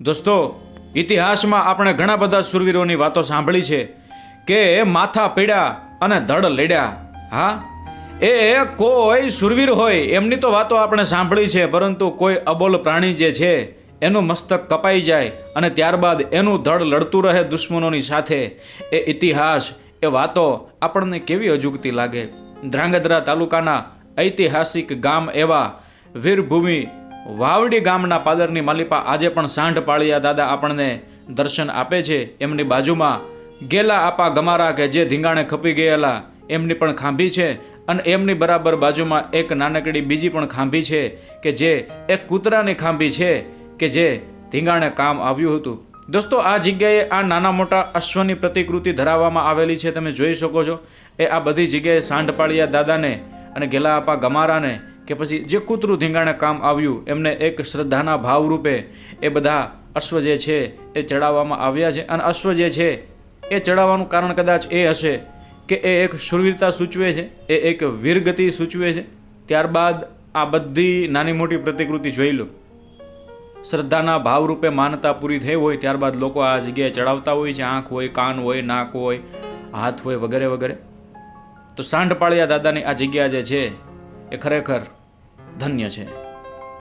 દોસ્તો, ઇતિહાસમાં આપણે ઘણા બધા સુરવીરોની વાતો સાંભળી છે કે માથા પીડ્યા અને ધડ લડ્યા. હા? એ કોઈ સુરવીર હોય એમની તો વાતો આપણે સાંભળી છે, પરંતુ કોઈ અબોલ પ્રાણી જે છે, એનું મસ્તક કપાઈ જાય અને ત્યારબાદ એનું ધડ લડતું રહે દુશ્મનોની સાથે. એ ઇતિહાસ, એ વાતો આપણને કેવી અજુગતી લાગે? ધ્રાંગધ્રા તાલુકાના ઐતિહાસિક ગામ એવા વીરભૂમિ વાવડી ગામના પાદરની માલિપા આજે પણ સાંઢ પાળિયા દાદા આપણને દર્શન આપે છે. એમની બાજુમાં ગેલા આપા ગમારા કે જે ધીંગાણે ખપી ગયેલા, એમની પણ ખાંભી છે અને એમની બરાબર બાજુમાં એક નાનકડી બીજી પણ ખાંભી છે કે જે એક કૂતરાની ખાંભી છે કે જે ધીંગાણે કામ આવ્યું હતું. દોસ્તો, આ જગ્યાએ આ નાના મોટા અશ્વની પ્રતિકૃતિ ધરાવવામાં આવેલી છે. તમે જોઈ શકો છો. એ આ બધી જગ્યાએ સાંઢપાળિયા દાદાને અને ગેલા આપા ગમારાને કે પછી જે કૂતરું ધીંગાણે કામ આવ્યું, એમને એક શ્રદ્ધાના ભાવરૂપે એ બધા અશ્વ જે છે એ ચડાવવામાં આવ્યા છે. અને અશ્વ જે છે એ ચડાવવાનું કારણ કદાચ એ હશે કે એ એક શુરવીરતા સૂચવે છે, એ એક વીરગતિ સૂચવે છે. ત્યારબાદ આ બધી નાની મોટી પ્રતિકૃતિ જોઈ લો. શ્રદ્ધાના ભાવરૂપે માનતા પૂરી થઈ હોય, ત્યારબાદ લોકો આ જગ્યાએ ચડાવતા હોય છે. આંખ હોય, કાન હોય, નાક હોય, હાથ હોય વગેરે વગેરે. તો સાંઢપાળિયા દાદાની આ જગ્યા જે છે એ ખરેખર ધન્ય છે.